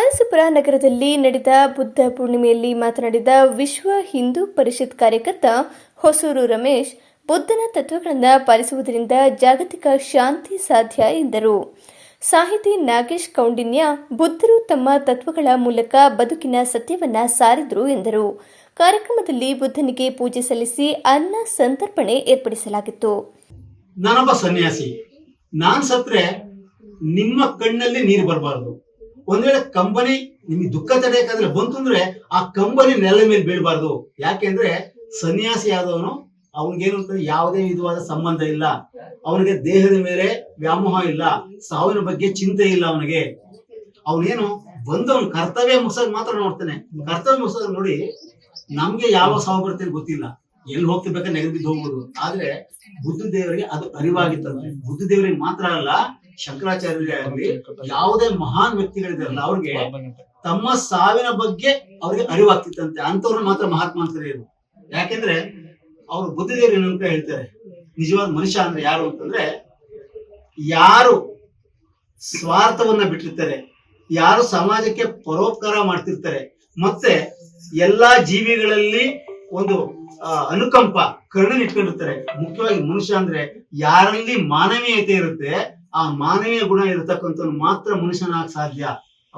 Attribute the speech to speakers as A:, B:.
A: ಕಳಸಪುರ ನಗರದಲ್ಲಿ ನಡೆದ ಬುದ್ಧ ಪೂರ್ಣಿಮೆಯಲ್ಲಿ ಮಾತನಾಡಿದ ವಿಶ್ವ ಹಿಂದೂ ಪರಿಷತ್ ಕಾರ್ಯಕರ್ತ ಹೊಸೂರು ರಮೇಶ್, ಬುದ್ಧನ ತತ್ವಗಳನ್ನು ಪಾಲಿಸುವುದರಿಂದ ಜಾಗತಿಕ ಶಾಂತಿ ಸಾಧ್ಯ ಎಂದರು. ಸಾಹಿತಿ ನಾಗೇಶ್ ಕೌಂಡಿನ್ಯ, ಬುದ್ಧರು ತಮ್ಮ ತತ್ವಗಳ ಮೂಲಕ ಬದುಕಿನ ಸತ್ಯವನ್ನ ಸಾರಿದ್ರು ಎಂದರು. ಕಾರ್ಯಕ್ರಮದಲ್ಲಿ ಬುದ್ಧನಿಗೆ ಪೂಜೆ ಸಲ್ಲಿಸಿ ಅನ್ನ ಸಂತರ್ಪಣೆ ಏರ್ಪಡಿಸಲಾಗಿತ್ತು.
B: ನಾನೊಬ್ಬ ಸನ್ಯಾಸಿ, ನಾನ್ ಸತ್ರೆ ನಿಮ್ಮ ಕಣ್ಣಲ್ಲಿ ನೀರು ಬರಬಾರದು. ಒಂದ್ ವೇಳೆ ಕಂಬನಿ ನಿಮಗೆ ದುಃಖ ತಡೆಯಕಂದ್ರೆ ಬಂತು ಅಂದ್ರೆ ಆ ಕಂಬನಿ ನೆಲ ಮೇಲೆ ಬೀಳಬಾರ್ದು. ಯಾಕೆಂದ್ರೆ ಸನ್ಯಾಸಿ ಆದವನು ಅವನಿಗೇನು ಅಂತಂದ್ರೆ ಯಾವುದೇ ವಿಧವಾದ ಸಂಬಂಧ ಇಲ್ಲ. ಅವನಿಗೆ ದೇಹದ ಮೇಲೆ ವ್ಯಾಮೋಹ ಇಲ್ಲ. ಸಾವಿನ ಬಗ್ಗೆ ಚಿಂತೆ ಇಲ್ಲ ಅವನಿಗೆ. ಅವನೇನು ಬಂದವನು ಕರ್ತವ್ಯ ಮುಗಿಸೋದ್ ಮಾತ್ರ ನೋಡ್ತಾನೆ. ಕರ್ತವ್ಯ ಮುಗಿಸೋದ್ ನೋಡಿ ನಮ್ಗೆ ಯಾವ ಸಾವು ಬರ್ತೇನೆ ಗೊತ್ತಿಲ್ಲ. ಎಲ್ಲಿ ಹೋಗ್ತಿರ್ಬೇಕಾದ್ರೆ ನೆಗದಿದ್ದು ಹೋಗ್ಬೋದು. ಆದ್ರೆ ಬುದ್ಧ ದೇವರಿಗೆ ಅದು ಅರಿವಾಗಿತ್ತು ಬುದ್ಧ ದೇವರಿಗೆ ಮಾತ್ರ ಅಲ್ಲ ಶಂಕರಾಚಾರ್ಯ ಆಗಲಿ ಯಾವುದೇ ಮಹಾನ್ ವ್ಯಕ್ತಿಗಳಿದ್ದಾರಲ್ಲ ಅವ್ರಿಗೆ ತಮ್ಮ ಸಾವಿನ ಬಗ್ಗೆ ಅವ್ರಿಗೆ ಅರಿವಾಗ್ತಿತ್ತಂತೆ. ಅಂತವ್ರನ್ನ ಮಾತ್ರ ಮಹಾತ್ಮ ಅಂತ ಕರೆಯೋದು ಯಾಕೆಂದ್ರೆ ಅವ್ರು ಬುದ್ಧ ದೇವರು ಏನಂತ ಹೇಳ್ತಾರೆ. ನಿಜವಾದ ಮನುಷ್ಯ ಅಂದ್ರೆ ಯಾರು ಅಂತಂದ್ರೆ ಯಾರು ಸ್ವಾರ್ಥವನ್ನ ಬಿಟ್ಟಿರ್ತಾರೆ ಯಾರು ಸಮಾಜಕ್ಕೆ ಪರೋಪಕಾರ ಮಾಡ್ತಿರ್ತಾರೆ ಮತ್ತೆ ಎಲ್ಲಾ ಜೀವಿಗಳಲ್ಲಿ ಒಂದು ಅನುಕಂಪ ಕರುಣೆ ಇಟ್ಕೊಂಡಿರ್ತಾರೆ ಮುಖ್ಯವಾಗಿ ಮನುಷ್ಯ ಅಂದ್ರೆ ಯಾರಲ್ಲಿ ಮಾನವೀಯತೆ ಇರುತ್ತೆ ಆ ಮಾನವೀಯ ಗುಣ ಇರತಕ್ಕಂಥ ಮಾತ್ರ ಮನುಷ್ಯನಾಗ ಸಾಧ್ಯ.